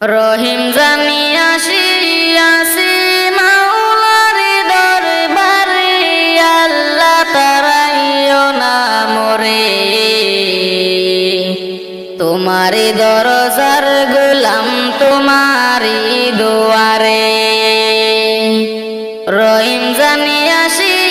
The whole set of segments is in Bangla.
রহিম জানি আসিয়াছি মাওলারি দরবারে, আল্লাহ তারাইও না মরে। তোমারি দরজার গোলাম তোমারি দুয়ারে। রহিম জানি আসিয়াছি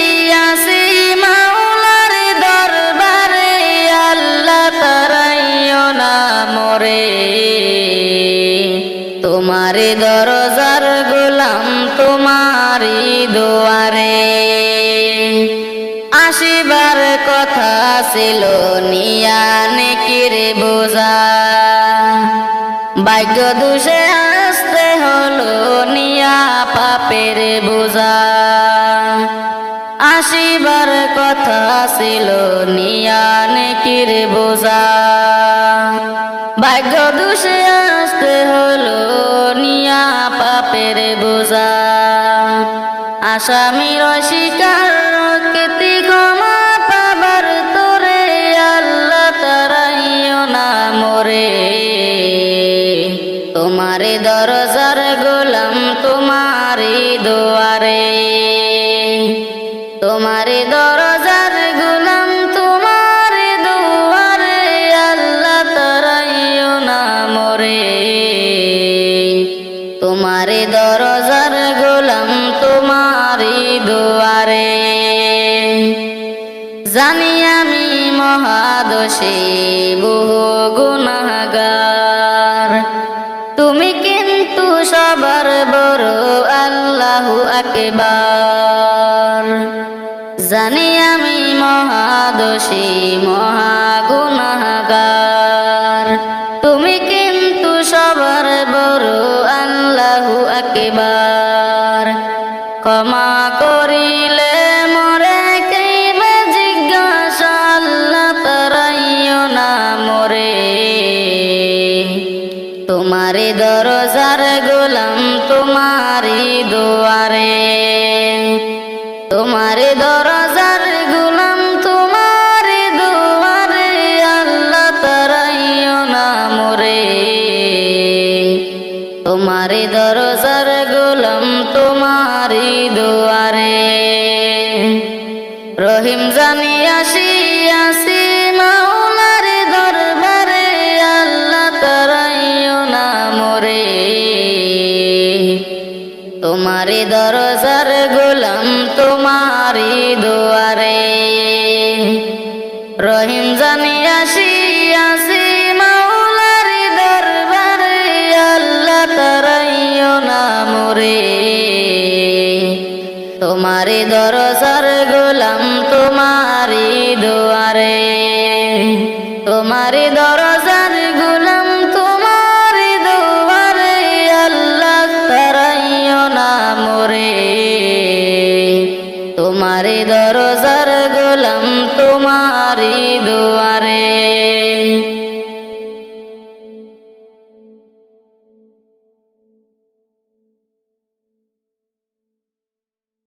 তোমারি দরজার গোলাম, তোমারি দুয়ারে। আসিবার কথা ছিল নিয়ানে কিরে বোঝা। ভাগ্য দোষে আসতে হলো নিয়া পাপের বোঝা। আসিবার কথা ছিল আসামির অস্বীকার কীর্তি ক্ষমা পাবার তোরে আল্লাহ তারাইও না মোরে। তোমারে দরজার গোলাম তোমারি দুয়ারে। তোমারে দরজার গোলাম তোমারে দুয়ারে আল্লাহ তারাইও না মোরে। তোমারে দরজার গোলাম তোমারি দুয়ারে। জানি আমি মহাদশে বহু গুণাগার তুমি কিন্তু সবার বড় আল্লাহ আকবার। জানি আমি মহাদশী মহাগুণাগার ক্ষমা করিলে মরে কেইবে জিজ্ঞাসা তারাইও না মরে। তোমারি দরজার গোলাম তোমারি দুয়ারে। তোমারি দরজার রহিম জানি আসিয়াছি মাওলার দরবারে, আল্লাহ তারাইও না মরে। তোমারি দরজার গোলাম তোমারি দুয়ারে। রহিম জানি আসিয়াছি মাওলার দরবারে, আল্লাহ তারাইও না মোরে। তোমারি দরজার আসলাম তোমারি দুয়ারে তোমারি দরজার গুলাম তোমারি দুয়ারে, আল্লাহ তারাইও না মরে। তোমারি দরজার গুলাম তোমারি দুয়ারে